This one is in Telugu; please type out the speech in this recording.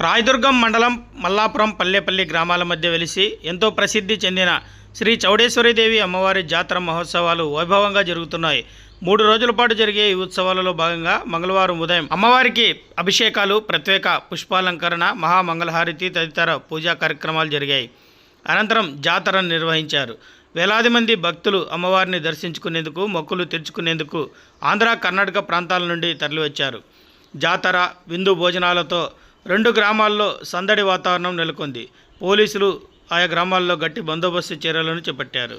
రాయదుర్గం మండలం మల్లాపురం పల్లెపల్లి గ్రామాల మధ్య వెలిసి ఎంతో ప్రసిద్ధి చెందిన శ్రీ చౌడేశ్వరీదేవి అమ్మవారి జాతర మహోత్సవాలు వైభవంగా జరుగుతున్నాయి. మూడు రోజుల పాటు జరిగే ఈ ఉత్సవాలలో భాగంగా మంగళవారం ఉదయం అమ్మవారికి అభిషేకాలు ప్రత్యేక పుష్పాలంకరణ మహామంగళహారతి తదితర పూజా కార్యక్రమాలు జరిగాయి. అనంతరం జాతరను నిర్వహించారు. వేలాది మంది భక్తులు అమ్మవారిని దర్శించుకునేందుకు మొక్కులు తెరుచుకునేందుకు ఆంధ్ర కర్ణాటక ప్రాంతాల నుండి తరలివచ్చారు. జాతర విందు భోజనాలతో రెండు గ్రామాల్లో సందడి వాతావరణం నెలకొంది. పోలీసులు ఆయా గ్రామాల్లో గట్టి బందోబస్తు చర్యలను చేపట్టారు.